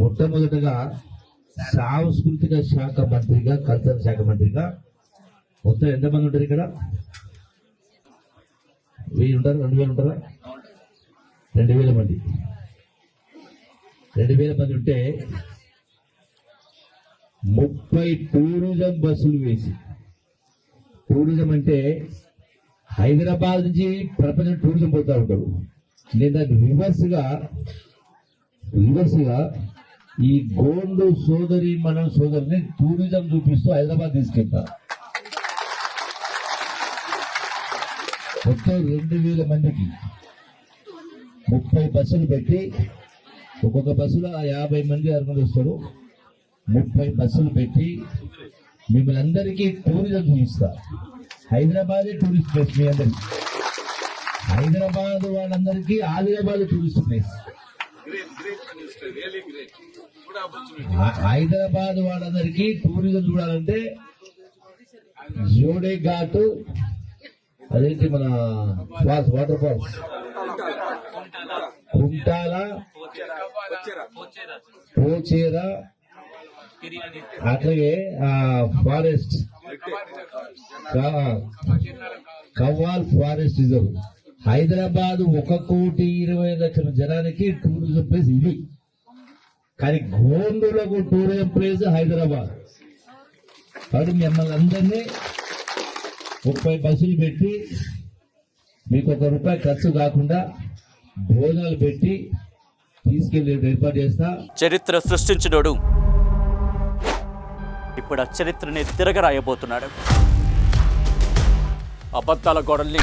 మొట్టమొదటగా సాంస్కృతిక శాఖ మంత్రిగా కల్చర్ శాఖ మంత్రిగా మొత్తం ఎంతమంది ఉంటారు ఇక్కడ? వెయ్యి ఉంటారు? రెండు వేలు ఉంటారా? రెండు వేల మంది. రెండు వేల మంది ఉంటే ముప్పై టూరిజం బస్సులు వేసి. టూరిజం అంటే హైదరాబాద్ నుంచి ప్రపంచం టూరిజం పోతూ ఉంటారు. నేను దాన్ని రివర్స్గా రివర్స్గా ఈ గోల్డ్ సోదరి మన సోదరిని టూరిజం చూపిస్తూ హైదరాబాద్ తీసుకెళ్తా. మొత్తం రెండు వేల మందికి ముప్పై బస్సులు పెట్టి ఒక్కొక్క బస్సులో యాభై మంది అరవై వస్తారు. ముప్పై బస్సులు పెట్టి మిమ్మల్ని అందరికీ టూరిజం చూపిస్తా. హైదరాబాదే టూరిస్ట్ ప్లేస్ మీ అందరికి. హైదరాబాద్ వాళ్ళందరికీ ఆదిలాబాద్ టూరిస్ట్ ప్లేస్. హైదరాబాద్ వాళ్ళందరికీ టూరిజం చూడాలంటే జోడే ఘాట్ అదేంటి మన falls water falls? Kuntala Pochera అట్లాగే ఆ forest. Kawal forest reserve. Hyderabad ఒక కోటి ఇరవై లక్షల జనానికి టూరిజం ప్లేస్ ఇది కానీ గోండులకు టూరిజం ప్లేస్ హైదరాబాద్. కాబట్టి మిమ్మల్ని అందరినీ ముప్పై బస్సులు పెట్టి మీకు ఒక రూపాయి ఖర్చు కాకుండా భోజనాలు పెట్టి తీసుకెళ్ళి ఏర్పాటు చేస్తా. చరిత్ర సృష్టించినోడు. ఇప్పుడు ఆ చరిత్రని తిరగరాయబోతున్నాడు. అబద్ధాల గోడల్ని